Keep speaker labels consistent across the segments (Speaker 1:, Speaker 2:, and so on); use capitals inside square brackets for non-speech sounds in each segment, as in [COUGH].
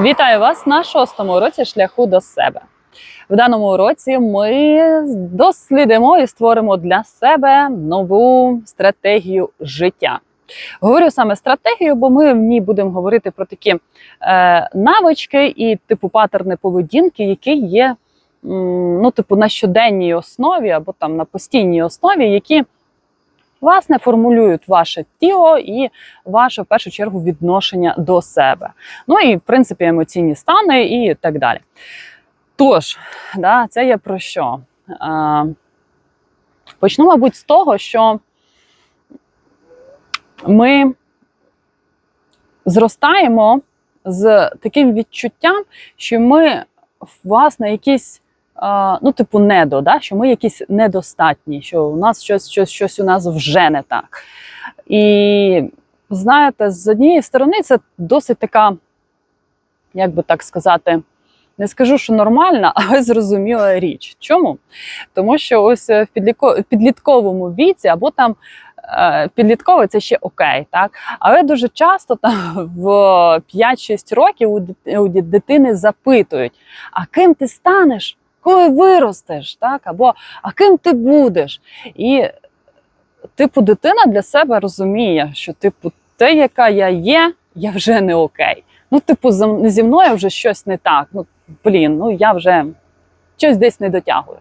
Speaker 1: Вітаю вас на шостому уроці шляху до себе. В даному уроці ми дослідимо і створимо для себе нову стратегію життя. Говорю саме стратегію, бо ми в ній будемо говорити про такі е, навички і типу паттерни поведінки, які є ну, типу, на щоденній основі або там на постійній основі, які власне формулюють ваше тіло і ваше в першу чергу відношення до себе. Ну і в принципі емоційні стани і так далі. Тож, да, це є про що? Е, почну, мабуть, з того, що ми зростаємо з таким відчуттям, що ми власне якісь. Ну, типу, недо, да? що ми якісь недостатні, що у нас щось, щось, щось у нас вже не так. І знаєте, з однієї сторони, це досить така, як би так сказати, не скажу, що нормальна, [LAUGHS] але зрозуміла річ. Чому? Тому що ось е, в підлітковому віці, або там е, підлітковий це ще окей, так? Але дуже часто там [LAUGHS] в 5-6 років у дитини запитують: а ким ти станеш, коли виростеш? Так? Або а ким ти будеш? І типу, дитина для себе розуміє, що типу, те, яка я є, я вже не окей. Ну, типу, зі мною вже щось не так. Ну, блін, ну я вже щось десь не дотягую.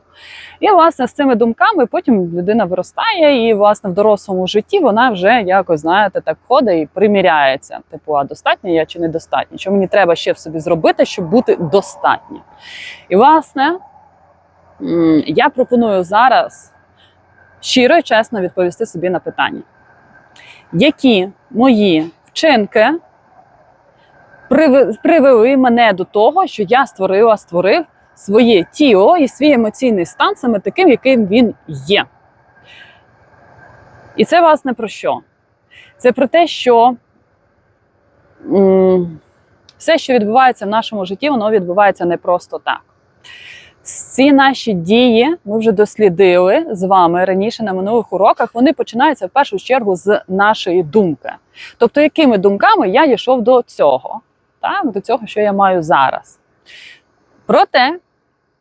Speaker 1: І, власне, з цими думками потім людина виростає, і, власне, в дорослому житті вона вже якось, знаєте, так ходить і приміряється. Типу, а достатня я чи недостатня? Що мені треба ще в собі зробити, щоб бути достатнім? І, власне, я пропоную зараз щиро і чесно відповісти собі на питання, які мої вчинки привели мене до того, що я створила, створив своє тіло і свій емоційний стан саме таким, яким він є. І це, власне, про що? Це про те, що все, що відбувається в нашому житті, воно відбувається не просто так. Ці наші дії ми вже дослідили з вами раніше на минулих уроках. Вони починаються в першу чергу з нашої думки. Тобто, якими думками я йшов до цього, так, до цього, що я маю зараз. Проте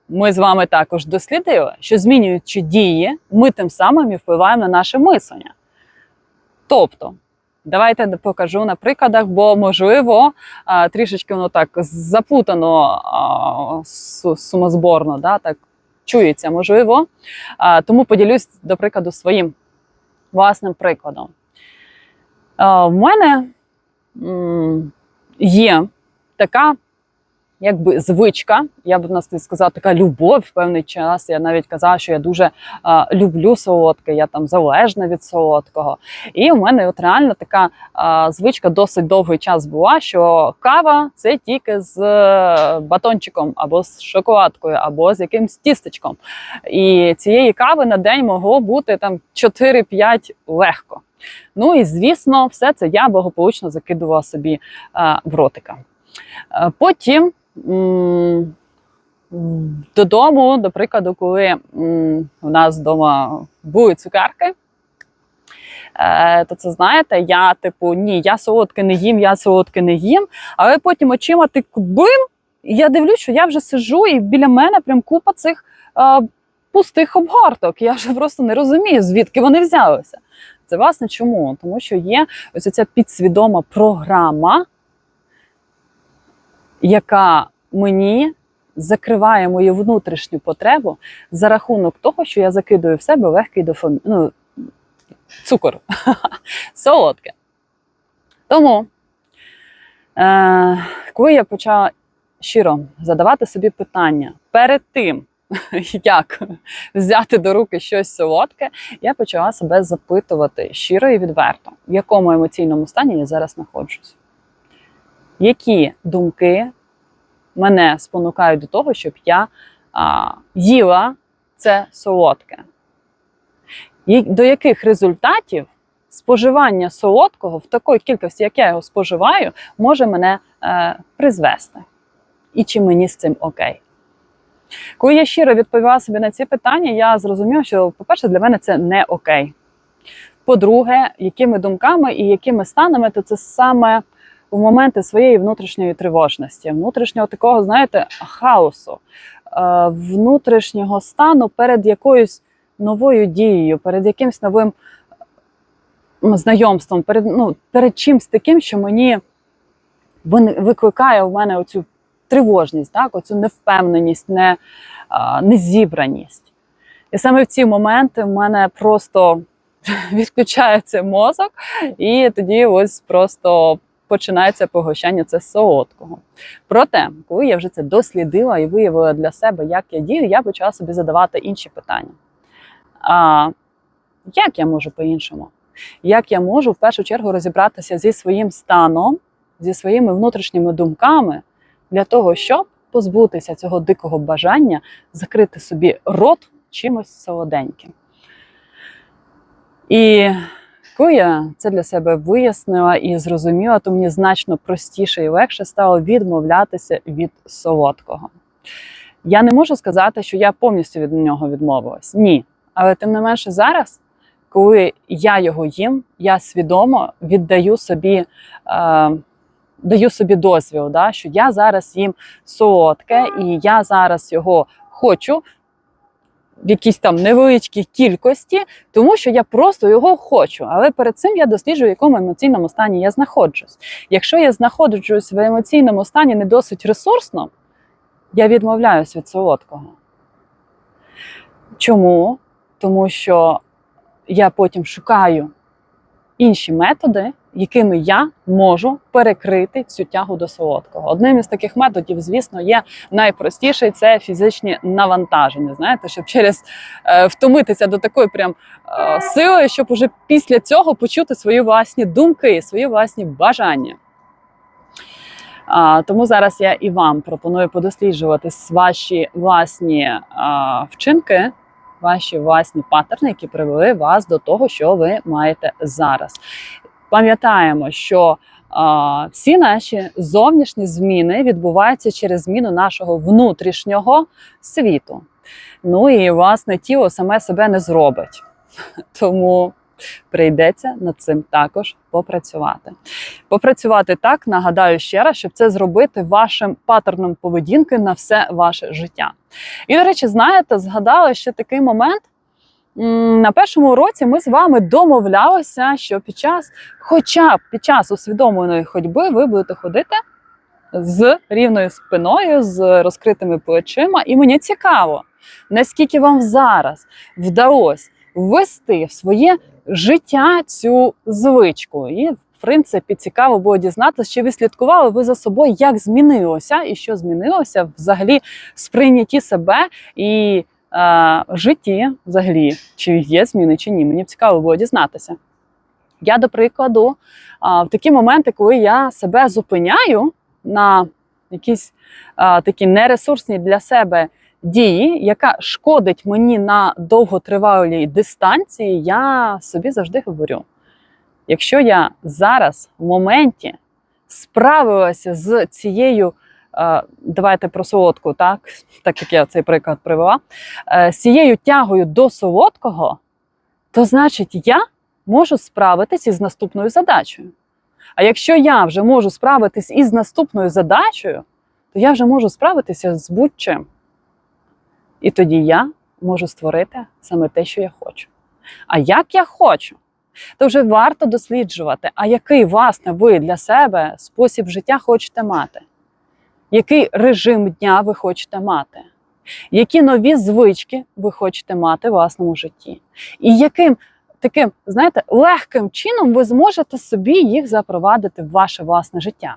Speaker 1: ми з вами також дослідили, що змінюючи дії, ми тим самим і впливаємо на наше мислення. Тобто, давайте покажу на прикладах, бо можливо трішечки воно так запутано сумозборно, да, так чується, можливо. Тому поділюсь, до прикладу, своїм власним прикладом. В мене є така якби звичка, я б нас сказала, така любов в певний час. Я навіть казала, що я дуже а, люблю солодке, я там залежна від солодкого. І у мене от реально така а, звичка досить довгий час була, що кава це тільки з е, батончиком, або з шоколадкою, або з якимсь тістечком. І цієї кави на день могло бути там 4-5 легко. Ну і звісно, все це я благополучно закидувала собі а, в ротика. Е, Потім додому, до прикладу, коли у нас вдома були цукерки, е, то це знаєте, я типу, ні, я солодке не їм, я солодке не їм. Але потім очима ти бим, і я дивлюсь, що я вже сиджу, і біля мене прям купа цих е, пустих обгорток. Я вже просто не розумію, звідки вони взялися. Це власне чому? Тому що є ось ця підсвідома програма, яка мені закриває мою внутрішню потребу за рахунок того, що я закидую в себе легкий дофамін, ну, цукор, [LAUGHS] солодке. Тому, е, коли я почала щиро задавати собі питання перед тим, [LAUGHS] як взяти до руки щось солодке, я почала себе запитувати щиро і відверто, в якому емоційному стані я зараз знаходжусь. Які думки мене спонукають до того, щоб я а, їла це солодке? До яких результатів споживання солодкого в такій кількості, як я його споживаю, може мене е, призвести? І чи мені з цим окей? Коли я щиро відповіла собі на ці питання, я зрозуміла, що, по-перше, для мене це не окей. По-друге, якими думками і якими станами, то це саме в моменти своєї внутрішньої тривожності, внутрішнього такого, знаєте, хаосу, е, внутрішнього стану перед якоюсь новою дією, перед якимсь новим знайомством, перед, ну, перед чимсь таким, що мені викликає в мене оцю тривожність, так? оцю невпевненість, не, незібраність. І саме в ці моменти в мене просто [LAUGHS] відключається мозок, і тоді ось просто починається погощання це солодкого. Проте, коли я вже це дослідила і виявила для себе, як я дію, я почала собі задавати інші питання. А як я можу по-іншому? Як я можу в першу чергу розібратися зі своїм станом, зі своїми внутрішніми думками для того, щоб позбутися цього дикого бажання закрити собі рот чимось солоденьким. І коли я це для себе вияснила і зрозуміла, то мені значно простіше і легше стало відмовлятися від солодкого. Я не можу сказати, що я повністю від нього відмовилась. Ні. Але тим не менше зараз, коли я його їм, я свідомо віддаю собі, е, даю собі дозвіл, да, що я зараз їм солодке, і я зараз його хочу в якійсь там невеличкій кількості, тому що я просто його хочу. Але перед цим я досліджую, в якому емоційному стані я знаходжусь. Якщо я знаходжусь в емоційному стані не досить ресурсно, я відмовляюсь від солодкого. Чому? Тому що я потім шукаю інші методи, якими я можу перекрити цю тягу до солодкого. Одним із таких методів, звісно, є найпростіший це фізичні навантаження. Знаєте, щоб через е, втомитися до такої прям е, сили, щоб уже після цього почути свої власні думки, свої власні бажання. А, тому зараз я і вам пропоную подосліджувати ваші власні а, вчинки, ваші власні паттерни, які привели вас до того, що ви маєте зараз. Пам'ятаємо, що а, всі наші зовнішні зміни відбуваються через зміну нашого внутрішнього світу. Ну і власне тіло саме себе не зробить. [LAUGHS] Тому прийдеться над цим також попрацювати. Попрацювати так, нагадаю ще раз, щоб це зробити вашим паттерном поведінки на все ваше життя. І, до речі, знаєте, згадала ще такий момент. На першому уроці ми з вами домовлялися, що під час, хоча б під час усвідомленої ходьби, ви будете ходити з рівною спиною, з розкритими плечима. І мені цікаво, наскільки вам зараз вдалося ввести в своє життя цю звичку. І, в принципі, цікаво було дізнатися, чи ви слідкували ви за собою, як змінилося і що змінилося взагалі в сприйнятті себе і е, житті, взагалі, чи є зміни, чи ні. Мені цікаво було дізнатися. Я, до прикладу, в такі моменти, коли я себе зупиняю на якісь такі нересурсні для себе дії, яка шкодить мені на довготривалій дистанції, я собі завжди говорю: якщо я зараз в моменті справилася з цією, давайте про солодку, так, так як я цей приклад привела, е, з цією тягою до солодкого, то значить я можу справитись із наступною задачею. А якщо я вже можу справитись із наступною задачею, то я вже можу справитися з будь-чим. І тоді я можу створити саме те, що я хочу. А як я хочу, то вже варто досліджувати, а який, власне, ви для себе спосіб життя хочете мати, який режим дня ви хочете мати, які нові звички ви хочете мати в власному житті, і яким таким, знаєте, легким чином ви зможете собі їх запровадити в ваше власне життя.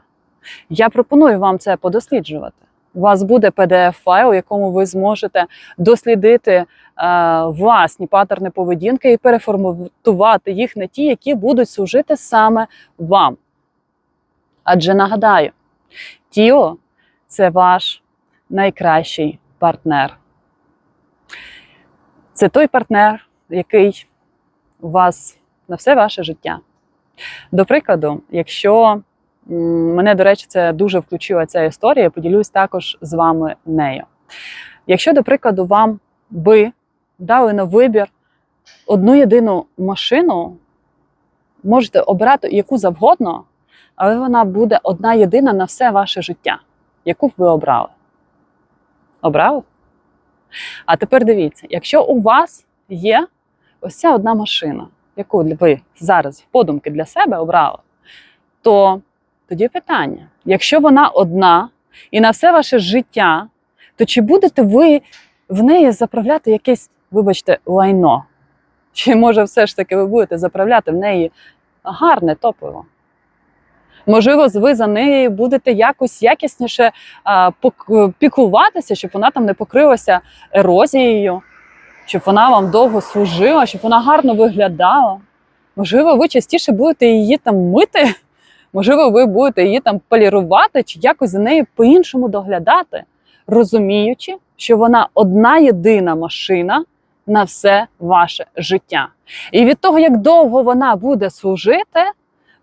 Speaker 1: Я пропоную вам це подосліджувати. У вас буде PDF-файл, у якому ви зможете дослідити е, власні паттерни поведінки і переформатувати їх на ті, які будуть служити саме вам. Адже нагадаю, тіло це ваш найкращий партнер. Це той партнер, який у вас на все ваше життя. До прикладу, якщо мене, до речі, це дуже включила ця історія, я поділюсь також з вами нею. Якщо, до прикладу, вам би дали на вибір одну єдину машину, можете обирати яку завгодно, але вона буде одна єдина на все ваше життя, яку б ви обрали. Обрали? А тепер дивіться, якщо у вас є ось ця одна машина, яку ви зараз в подумки для себе обрали, то тоді питання: якщо вона одна і на все ваше життя, то чи будете ви в неї заправляти якесь, вибачте, лайно? Чи може все ж таки ви будете заправляти в неї гарне топливо? Можливо, ви за нею будете якось якісніше а, піклуватися, щоб вона там не покрилася ерозією, щоб вона вам довго служила, щоб вона гарно виглядала. Можливо, ви частіше будете її там мити, можливо, ви будете її там полірувати чи якось за нею по-іншому доглядати, розуміючи, що вона одна єдина машина на все ваше життя. І від того, як довго вона буде служити,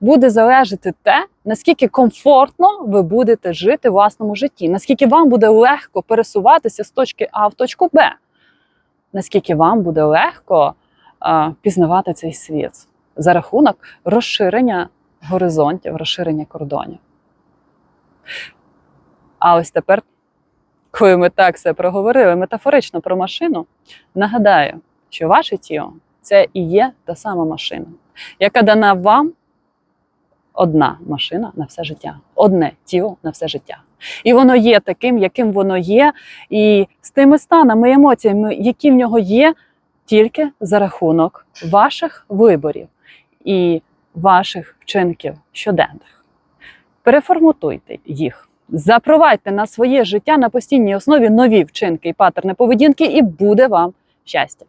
Speaker 1: буде залежати те, наскільки комфортно ви будете жити в власному житті, наскільки вам буде легко пересуватися з точки А в точку Б, наскільки вам буде легко а, пізнавати цей світ за рахунок розширення горизонтів, розширення кордонів. А ось тепер, коли ми так все проговорили метафорично про машину, нагадаю, що ваше тіло це і є та сама машина, яка дана вам одна машина на все життя, одне тіло на все життя. І воно є таким, яким воно є, і з тими станами, емоціями, які в нього є, тільки за рахунок ваших виборів і ваших вчинків щоденних. Переформатуйте їх. Запровадьте на своє життя на постійній основі нові вчинки і паттерни поведінки, і буде вам щастя.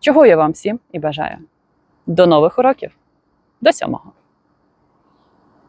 Speaker 1: Чого я вам всім і бажаю. До нових уроків. До сьомого.